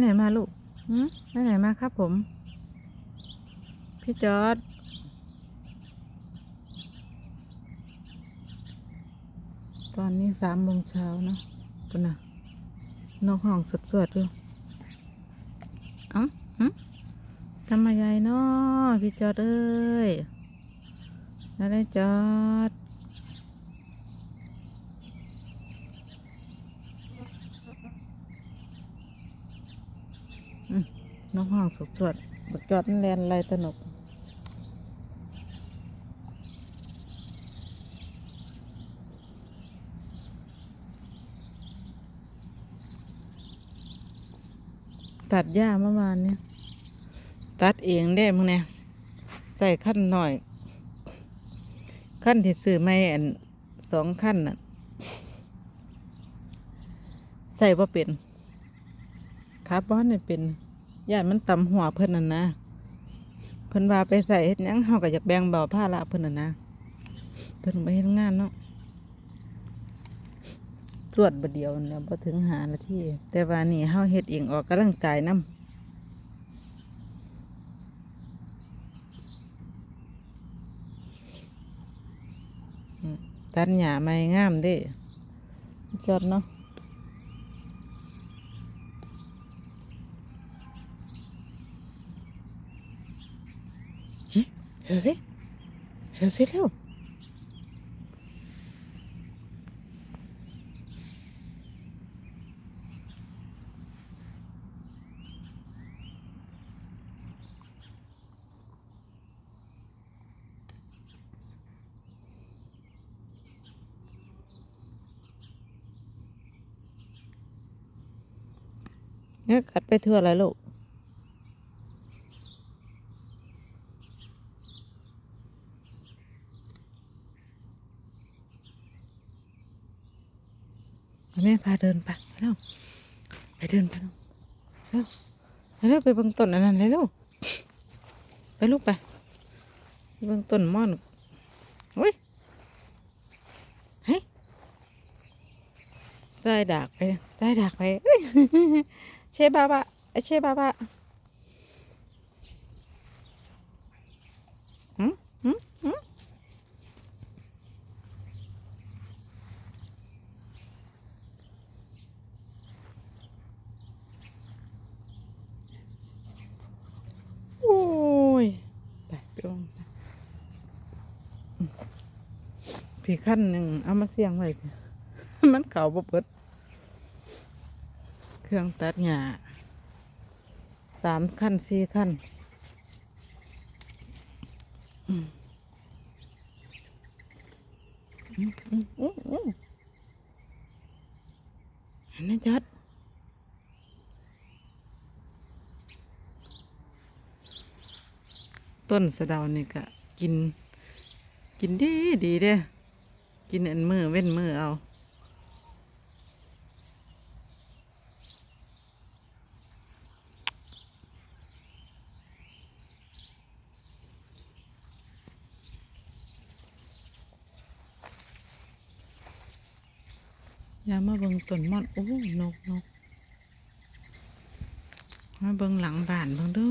ไหนมาลูกหืมไปไหนมาครับผม พี่จอร์ดตอนนี้สามโมงเช้านะปุ่นนะนกห้องสดๆอยู่เอ้าหึทำมยายเนาะพี่จอร์ดเอ้ยแล้วได้จอร์ ดอืมนกห้องสดๆบักจอร์ดแลนไรตนกตัดหญ้าเมื่อวานเนี่ยตัดเองได้มึงเนี่ยใส่ขั้นหน่อย ขั้นที่ซื้อไม่อันสองขั้นน่ะใส่ว่าเป็นคาร์บอนเนี่ยเป็น ย่านมันตำหัวเพิ่นน่ะนะเพิ่นว่าไปใส่เฮ็ดหยังเฮาก็อยากแบ่งเบาภาระเพิ่นน่ะนะเพิ่นไปเฮ็ดงานเนาะตรวจบดเดียวเนี่ยพอถึงหานาทีแต่ว่านี่เฮาเฮ็ดเองออกกำลังกายนำตัดหญ้าไม่งามเด้จอดเนาะ เดี๋ยวสิเดี๋ยวสิเร็วเนี่ยกัดไปทั่วเลยลูก แม่พาเดินไปไปแล้วไปเดินไปลูกเร็วไปเร็วไปบิ่งต้นอันนั้นเลยลูกไปลูกไปเบิ่งต้นม่อนโอ้ยเฮ้ยใส่ดากไปใส่ดากไปเอ้ยเชบาบะเชบาบะหืมหืมหืมโอ้ยไปไปลงไปอืม พี่ขั้นหนึ่งเอามาเสียงไว้มันเก่าบ่เปิด เครื่องตัดหญ้าสามขั้นสี่ขั้นอันนั้จัดต้นสะเดานี่ก็กิน กินดีดีเด้ กินอันมือเว้นมือเอาอย่ามาเบิงต้นม่อนโอ้นกนกมาเบิงหลังบ้านเบิงดู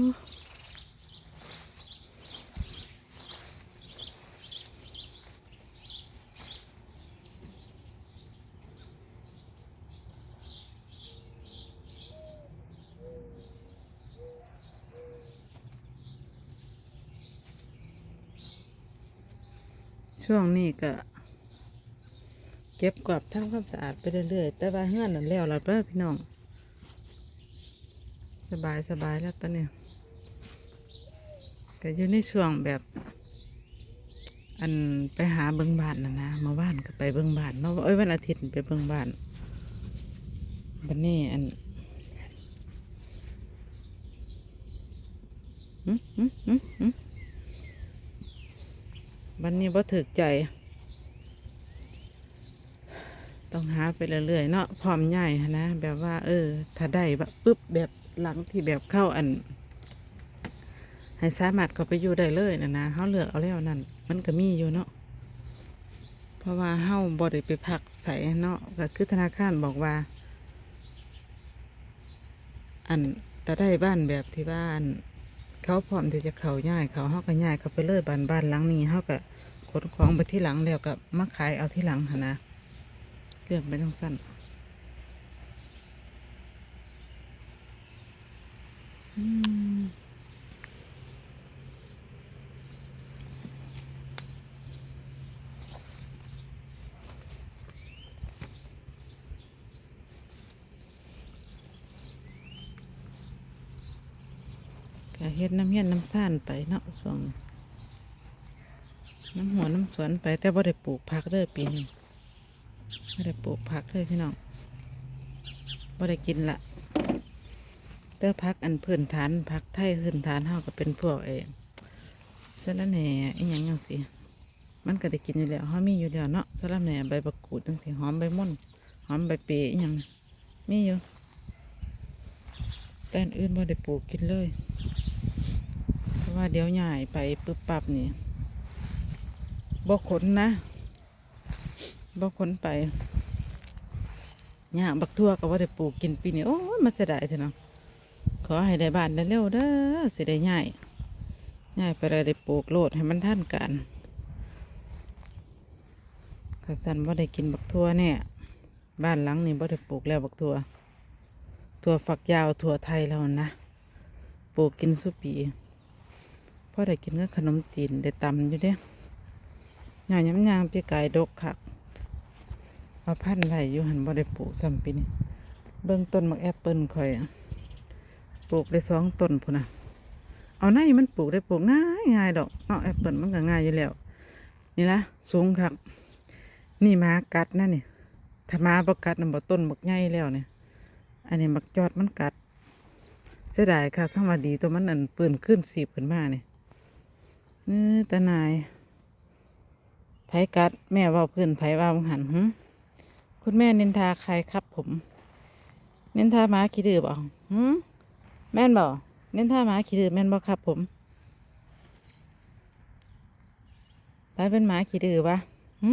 ช่วงนี้ก็ เก็บกวาดทำความสะอาดไปเรื่อยๆ แต่ว่าเฮือนนั่นแล้วล่ะเด้อพี่น้อง สบายสบายแล้วตอนนี้ก็อยู่ในช่วงแบบ อันไปหาเบิงบ้านนะนะมาบ้านก็ไปเบิงบ้านเนาะเอ้ยวันอาทิตย์ไปเบิงบ้านบันนี้อันหึหึหึหึ บันนี้บ่ถึกใจ ต้องหาไปเรื่อยๆเนาะพร้อมใหญ่นะ แบบว่า เออ ถ้าได้แบบปุ๊บแบบหลังที่แบบเข้าอัน ให้สามารถเข้าไปอยู่ได้เลยนะนะเขาเลือกเอาแล้วนั่น มันก็มีอยู่เนาะเพราะว่าเฮาบ่ได้ไปพักใส่เนาะก็คือธนาคารบอกว่า อันแต่ได้บ้านแบบที่บ้าน เขาพร้อมที่จะเขาย่ายเขาเฮาก็ย่ายเขาไปเลยบ้านบ้านหลังนี้เฮาก็ขนของไปที่หลังแล้วก็มาขายเอาที่หลังหั่นนะเรื่องไปทั้งสั้นอืม ก็เฮ็ดน้ำเฮียนน้ำซ่านไปเนาะช่วงนี้น้ำหัวน้ำสวนไป แต่บ่ได้ปลูกผักเด้อปีนี้บ่ได้ปลูกผักเลยพี่น้องบ่ได้กินละแต่ผักอันพื้นฐานผักไทยพื้นฐานเฮาก็เป็นพวกเอสะระแหน่อีหยังจังซี่มันก็ได้กินอยู่แล้วเฮามีอยู่แล้วเนาะสะระแหน่ใบบักกูดจังซี่หอมใบม่อนหอมใบเปรย์อีหยังมีอยู่แต่อื่นบ่ได้ปลูกกินเลย ว่าเดี๋ยวใหญ่ไปปึ๊บปับนี่บ่ขนนะบ่ขนไปหญ้าบักทั่วก็บ่าได้ปลูกกินปีนี้โอ้มาเสียดายเถอะเนาะขอให้ได้บ้านได้เร็วเด้อสิได้ใหญ่ใหญ่ไปเลยได้ปลูกโลดให้มันท่านกันข้าสันบ่าได้กินบักทั่วเนี่ยบ้านหลังนี้บ่ได้ปลูกแล้วบักทั่วทั่วฝักยาวทั่วไทยแล้วนะปลูกกินสุปี พ่อได้กินก็ขนมจีนได้ตำอยู่เด้หน่อยย้ำยางพี่ไก่ดกคักเอาพันไว้อยู่หันบ่ได้ปลูกซ้ำปีนี้เบื้องต้นมักแอปเปิลข่อยอะปลูกได้สองต้นพุ่นนะเอาในมันปลูกได้ปลูกง่ายง่ายดอกเนาะแอปเปิลมันก็ง่ายอยู่แล้ว นี่ละสูงคักนี่มากัดนะนี่ถ้ามาบกัดน่ะบ่ต้นบักใหญ่แล้วเนี่ยอันนี้บักยอดมันกัดเสียดายค่ะทั้งว่าดีตัวมันอันปืนขึ้นสีบขึ้นมาเนี่ย เออตานายไผกัด แม่เว่าเพื่อนไผเว่าบังหันหึคุณแม่นินทาใครครับผม นินทาหมาขี้ดื้อบ่หึแม่นบ่นินทาหมาขี้ดื้อแม่นบ่ครับผมไปเป็นหมาขี้ดื้อปะหึ